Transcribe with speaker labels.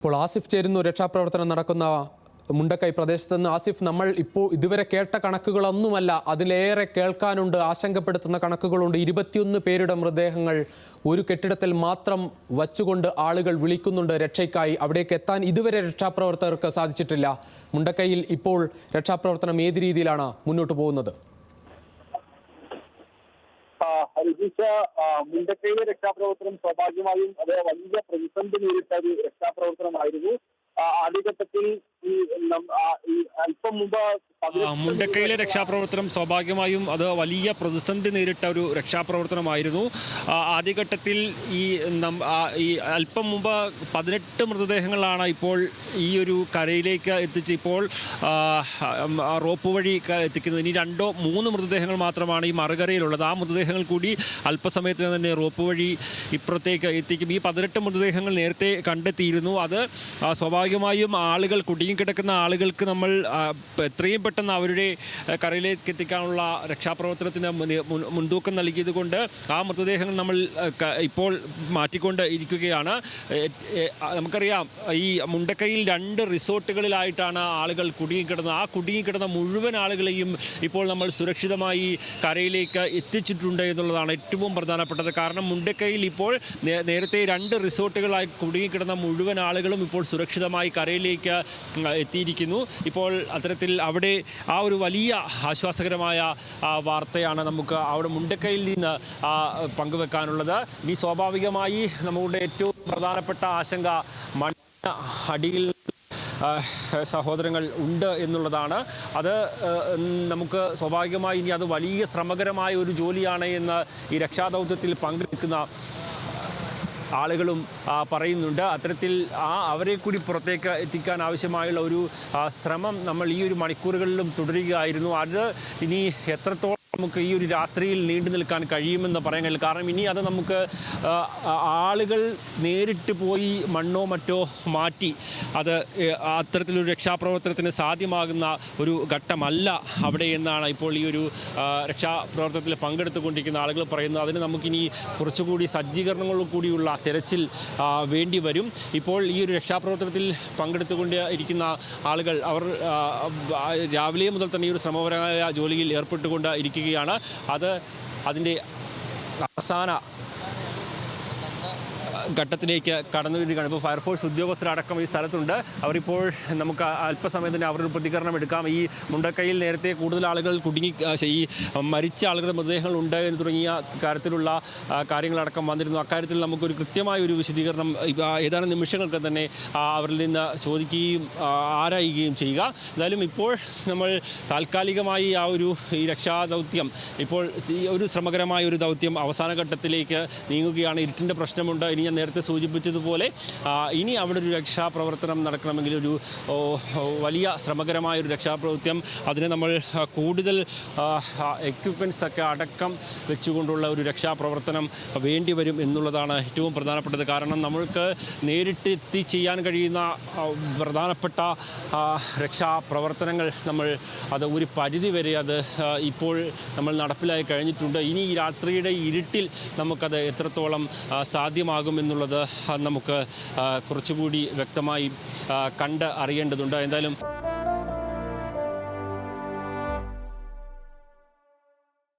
Speaker 1: ഇപ്പോൾ ആസിഫ് ചേരുന്നു രക്ഷാപ്രവർത്തനം നടക്കുന്ന മുണ്ടക്കൈ പ്രദേശത്ത് നിന്ന് ആസിഫ് നമ്മൾ ഇപ്പോൾ ഇതുവരെ കേട്ട കണക്കുകളൊന്നുമല്ല. അതിലേറെ കേൾക്കാനുണ്ട് ആശങ്കപ്പെടുത്തുന്ന കണക്കുകളുണ്ട്. ഇരുപത്തിയൊന്ന് പേരുടെ മൃതദേഹങ്ങൾ ഒരു കെട്ടിടത്തിൽ മാത്രം വച്ചുകൊണ്ട് ആളുകൾ വിളിക്കുന്നുണ്ട് രക്ഷയ്ക്കായി. അവിടേക്ക് എത്താൻ ഇതുവരെ രക്ഷാപ്രവർത്തകർക്ക് സാധിച്ചിട്ടില്ല. മുണ്ടക്കൈയിൽ ഇപ്പോൾ രക്ഷാപ്രവർത്തനം ഏത് രീതിയിലാണ് മുന്നോട്ട് പോകുന്നത്?
Speaker 2: രജിച്ച മുണ്ടക്കയിലെ രക്ഷാപ്രവർത്തനം സ്വാഭാവികമായും അത് വലിയ പ്രതിസന്ധി നേരിട്ട ഒരു രക്ഷാപ്രവർത്തനമായിരുന്നു. ആദ്യഘട്ടത്തിൽ ഈ അല്പം മുമ്പ്
Speaker 3: മുണ്ടക്കയിലെ രക്ഷാപ്രവർത്തനം സ്വാഭാവികമായും അത് വലിയ പ്രതിസന്ധി നേരിട്ട ഒരു രക്ഷാപ്രവർത്തനമായിരുന്നു. ആദ്യഘട്ടത്തിൽ ഈ ഈ അല്പം മുമ്പ് പതിനെട്ട് മൃതദേഹങ്ങളാണ് ഇപ്പോൾ ഈ ഒരു കരയിലേക്ക് എത്തിച്ച് ഇപ്പോൾ റോപ്പ് വഴി എത്തിക്കുന്നത്. ഇനി രണ്ടോ മൂന്ന് മൃതദേഹങ്ങൾ മാത്രമാണ് ഈ മറുകരയിലുള്ളത്. ആ മൃതദേഹങ്ങൾ കൂടി അല്പസമയത്തിന് തന്നെ റോപ്പ് വഴി ഇപ്പുറത്തേക്ക് എത്തിക്കും. ഈ പതിനെട്ട് മൃതദേഹങ്ങൾ നേരത്തെ കണ്ടെത്തിയിരുന്നു. അത് ആ, സ്വാഭാവികമായും ആളുകൾ കുടുങ്ങിക്കിടക്കുന്ന ആളുകൾക്ക് നമ്മൾ എത്രയും പെട്ടെന്ന് അവരുടെ കരയിലേക്ക് എത്തിക്കാനുള്ള രക്ഷാപ്രവർത്തനത്തിന് മുൻ- മുൻ- മുൻതൂക്കം നൽകിയത് കൊണ്ട് ആ മൃതദേഹങ്ങൾ നമ്മൾ ഇപ്പോൾ മാറ്റിക്കൊണ്ട് ഇരിക്കുകയാണ്. നമുക്കറിയാം ഈ മുണ്ടക്കയിൽ രണ്ട് റിസോർട്ടുകളിലായിട്ടാണ് ആളുകൾ കുടുങ്ങിക്കിടന്നത് ആ കുടുങ്ങിക്കിടന്ന മുഴുവൻ ആളുകളെയും ഇപ്പോൾ നമ്മൾ സുരക്ഷിതമായി കരയിലേക്ക് എത്തിച്ചിട്ടുണ്ട് എന്നുള്ളതാണ് ഏറ്റവും പ്രധാനപ്പെട്ടത്. കാരണം മുണ്ടക്കയിൽ ഇപ്പോൾ നേരത്തെ രണ്ട് റിസോർട്ടുകളായി കുടുങ്ങിക്കിടന്ന മുഴുവൻ ആളുകളും ഇപ്പോൾ സുരക്ഷിതമായി കരയിലേക്ക് ഉം, എത്തിയിരിക്കുന്നു. ഇപ്പോൾ അത്തരത്തിൽ അവിടെ ആ ഒരു വലിയ ആശ്വാസകരമായ വാർത്തയാണ് നമുക്ക് അവിടെ മുണ്ടക്കയിൽ നിന്ന് പങ്കുവെക്കാനുള്ളത്. ഇനി സ്വാഭാവികമായി നമ്മുടെ ഏറ്റവും പ്രധാനപ്പെട്ട ആശങ്ക മണ്ണ് അടിയിൽ സഹോദരങ്ങൾ ഉണ്ട് എന്നുള്ളതാണ്. അത് നമുക്ക് സ്വാഭാവികമായി ഇനി അത് വലിയ ശ്രമകരമായ ഒരു ജോലിയാണ് എന്ന് ഈ രക്ഷാദൗത്യത്തിൽ പങ്കെടുക്കുന്ന ആളുകളും പറയുന്നുണ്ട്. അത്തരത്തിൽ ആ അവരെ കൂടി പുറത്തേക്ക് എത്തിക്കാൻ ആവശ്യമായുള്ള ഒരു ശ്രമം നമ്മൾ ഈ ഒരു മണിക്കൂറുകളിലും തുടരുകയായിരുന്നു. അത് ഇനി എത്രത്തോളം നമുക്ക് ഈ ഒരു രാത്രിയിൽ നീണ്ടു നിൽക്കാൻ കഴിയുമെന്ന് പറയാൻ കഴിയില്ല. കാരണം ഇനി അത് നമുക്ക് ആളുകൾ നേരിട്ട് പോയി മണ്ണോ മറ്റോ മാറ്റി അത് അത്തരത്തിലൊരു രക്ഷാപ്രവർത്തനത്തിന് സാധ്യമാകുന്ന ഒരു ഘട്ടമല്ല അവിടെ എന്നാണ് ഇപ്പോൾ ഈ ഒരു രക്ഷാപ്രവർത്തനത്തിൽ പങ്കെടുത്തുകൊണ്ടിരിക്കുന്ന ആളുകൾ പറയുന്നത്. അതിന് നമുക്കിനി കുറച്ചുകൂടി സജ്ജീകരണങ്ങളും കൂടിയുള്ള തെരച്ചിൽ വേണ്ടി വരും. ഇപ്പോൾ ഈ ഒരു രക്ഷാപ്രവർത്തനത്തിൽ പങ്കെടുത്തുകൊണ്ട് ഇരിക്കുന്ന ആളുകൾ അവർ രാവിലെ മുതൽ തന്നെ ഈ ഒരു ശ്രമപരമായ ജോലിയിൽ ഏർപ്പെട്ടുകൊണ്ട് ഇരിക്കുകയാണ് അത് അതിന്റെ അവസാന ഘട്ടത്തിലേക്ക് കടന്നു വരികയാണ്. ഇപ്പോൾ ഫയർഫോഴ്സ് ഉദ്യോഗസ്ഥരടക്കം ഈ സ്ഥലത്തുണ്ട്. അവരിപ്പോൾ നമുക്ക് അല്പസമയം തന്നെ അവരുടെ പ്രതികരണം എടുക്കാം. ഈ മുണ്ടക്കൈയിൽ നേരത്തെ കൂടുതൽ ആളുകൾ കുടുങ്ങി ഈ മരിച്ച ആളുകളുടെ മൃതദേഹങ്ങൾ ഉണ്ട് എന്ന് തുടങ്ങിയ കാര്യത്തിലുള്ള കാര്യങ്ങളടക്കം വന്നിരുന്നു. അക്കാര്യത്തിൽ നമുക്കൊരു കൃത്യമായ ഒരു വിശദീകരണം ഏതാനും നിമിഷങ്ങൾക്ക് തന്നെ അവരിൽ നിന്ന് ചോദിക്കുകയും ആരായുകയും ചെയ്യുക. എന്തായാലും ഇപ്പോൾ നമ്മൾ താൽക്കാലികമായി ആ ഒരു ഈ രക്ഷാദൗത്യം ഇപ്പോൾ ഒരു ശ്രമകരമായ ഒരു ദൗത്യം അവസാന ഘട്ടത്തിലേക്ക് നീങ്ങുകയാണ്. ഇരുട്ടിന്റെ പ്രശ്നമുണ്ട്. ഇനി ഞാൻ നേരത്തെ സൂചിപ്പിച്ചതുപോലെ ഇനി അവിടെ ഒരു രക്ഷാപ്രവർത്തനം നടക്കണമെങ്കിൽ ഒരു വലിയ ശ്രമകരമായ ഒരു രക്ഷാപ്രവൃത്തിയം അതിന് നമ്മൾ കൂടുതൽ എക്യുപ്മെന്റ്സ് ഒക്കെ അടക്കം വെച്ചുകൊണ്ടുള്ള ഒരു രക്ഷാപ്രവർത്തനം വേണ്ടി വരും എന്നുള്ളതാണ് ഏറ്റവും പ്രധാനപ്പെട്ടത്. കാരണം നമ്മൾക്ക് നേരിട്ട് എത്തി ചെയ്യാൻ കഴിയുന്ന പ്രധാനപ്പെട്ട രക്ഷാപ്രവർത്തനങ്ങൾ നമ്മൾ അത് ഒരു പരിധി വരെ അത് ഇപ്പോൾ നമ്മൾ നടപ്പിലായി കഴിഞ്ഞിട്ടുണ്ട്. ഇനി രാത്രിയുടെ ഇരുട്ടിൽ നമുക്കത് എത്രത്തോളം ആ, ആ, നമുക്ക് കുറച്ചുകൂടി വ്യക്തമായി കണ്ട് അറിയേണ്ടതുണ്ട് എന്തായാലും